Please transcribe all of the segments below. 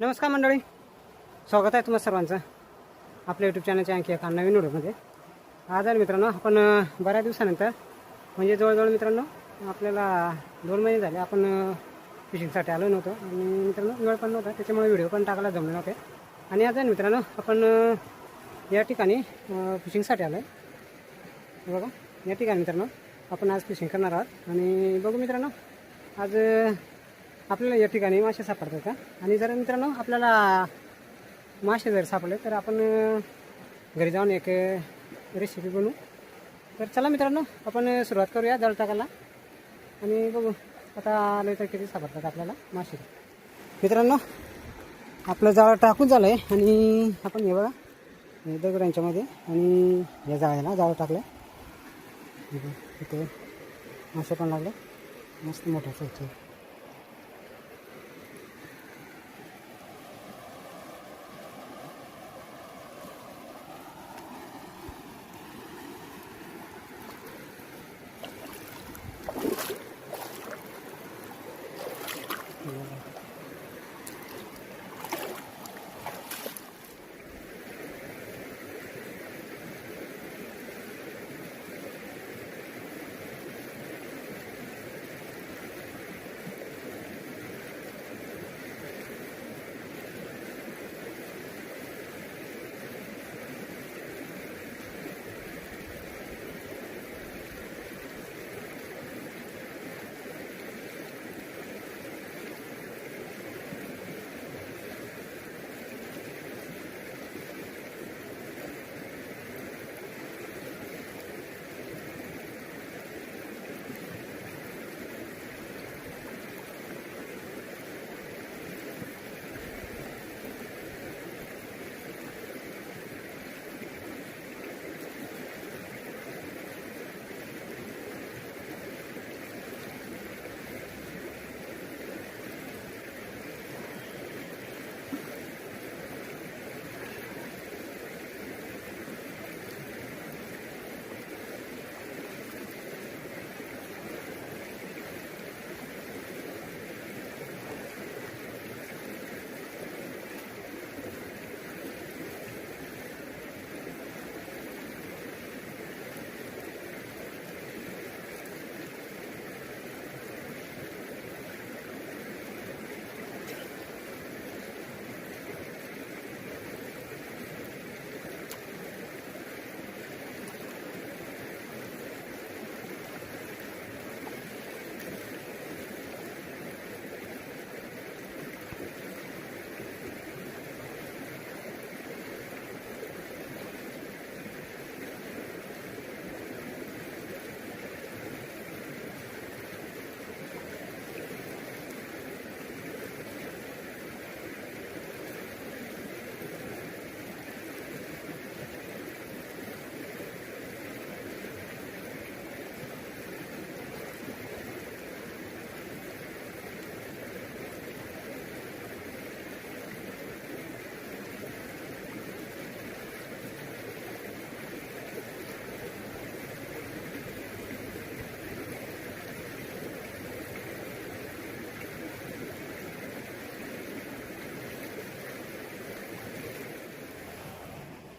नमस्कार मंडळी. स्वागत आहे तुम्हाला सर्वांचं आपल्या यूट्यूब चॅनलच्या आणखी एका नवीन व्हिडिओमध्ये. आज आहे मित्रांनो आपण बऱ्याच दिवसानंतर म्हणजे जवळजवळ मित्रांनो आपल्याला दोन महिने झाले आपण फिशिंगसाठी आलो नव्हतो. आणि मित्रांनो वेळ पण नव्हता त्याच्यामुळे व्हिडिओ पण टाकायला जमले नव्हते. आणि आज आहे मित्रांनो आपण या ठिकाणी फिशिंगसाठी आलो आहे बघा या ठिकाणी मित्रांनो आपण आज फिशिंग करणार आहोत. आणि बघू मित्रांनो आज आपल्याला या ठिकाणी मासे सापडतात का? आणि जर मित्रांनो आपल्याला मासे जर सापडले तर आपण घरी जाऊन एक रेसिपी बनवू. तर चला मित्रांनो आपण सुरुवात करूया जळ टाकायला. आणि बघू आता आलं तर किती सापडतात आपल्याला मासे. मित्रांनो आपलं जाळं टाकून झालं आहे आणि आपण हे बघा दगडांच्यामध्ये आणि या जाळ्याला जाळं टाकलं इथे मासे पण लागले. मस्त मोठा साईजचे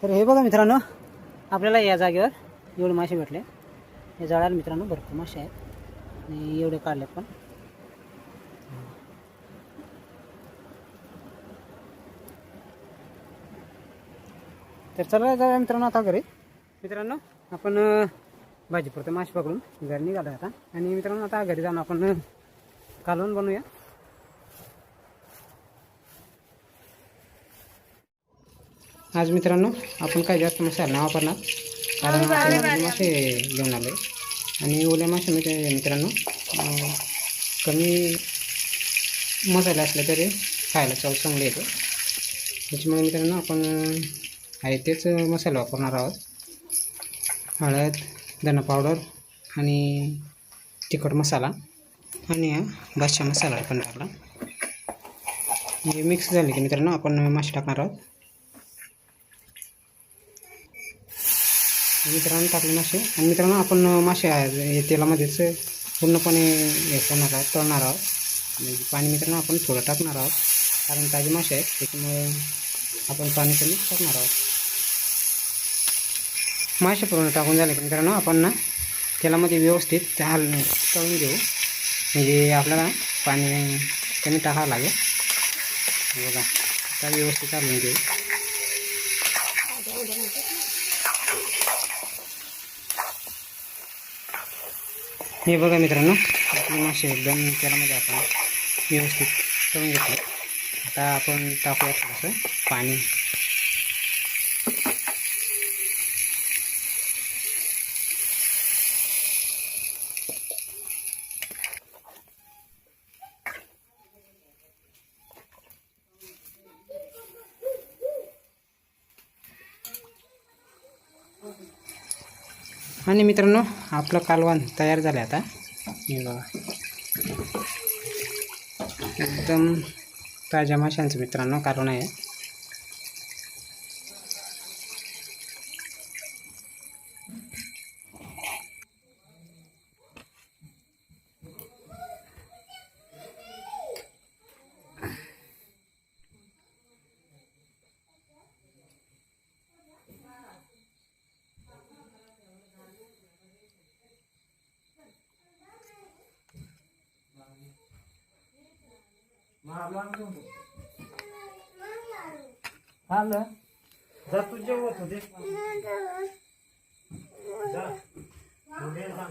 तर हे बघा मित्रांनो आपल्याला या जागेवर एवढे मासे भेटले. या जाळ्याला मित्रांनो भरपूर मासे आहेत. आणि एवढे काढले पण. तर चला जाऊया मित्रांनो आता घरी. मित्रांनो आपण अं, मासे पकडून घरी निघालो आता. आणि मित्रांनो आता घरी जाऊन आपण घालून बनवूया. आज मित्रांनो आपण काही जास्त मसाला नाही वापरणार. कारण आपण ओले मासे घेऊन आलो आणि ओल्या माशामध्ये मित्रांनो कमी मसाले असले तरी खायला चव चांगली येते. त्याच्यामुळे मित्रांनो आपण आहे तेच मसाले वापरणार आहोत. हळद धना पावडर आणि तिखट मसाला आणि हा बादशा मसाला पण टाकला. हे मिक्स झाले की मित्रांनो आपण मासे टाकणार आहोत. मित्रांनो टाकले मासे. आणि मित्रांनो आपण मासे आहे हे तेलामध्येच पूर्णपणे हे करणार आहोत तळणार आहोत. म्हणजे पाणी मित्रांनो आपण थोडं टाकणार आहोत. कारण ताजे मासे आहेत त्याच्यामुळे आपण पाणी कमी टाकणार आहोत. मासे पूर्ण टाकून झाले की मित्रांनो आपण ना तेलामध्ये व्यवस्थित हाल तळून घेऊ. म्हणजे आपल्याला पाणी कमी टाकावं लागेल. बघा त्या व्यवस्थित चालून घेऊ. हे बघा मित्रांनो आपले मासे एकदम त्यामध्ये आपण व्यवस्थित करून घेतले. आता आपण टाकूया थोडंसं पाणी. आणि मित्रांनो आपलं कालवण तयार झालं आता. हे बघा. एकदम ताज्या माशांचं मित्रांनो कालवण आहे. હાલ જા તું જેવો તો દે જા. જા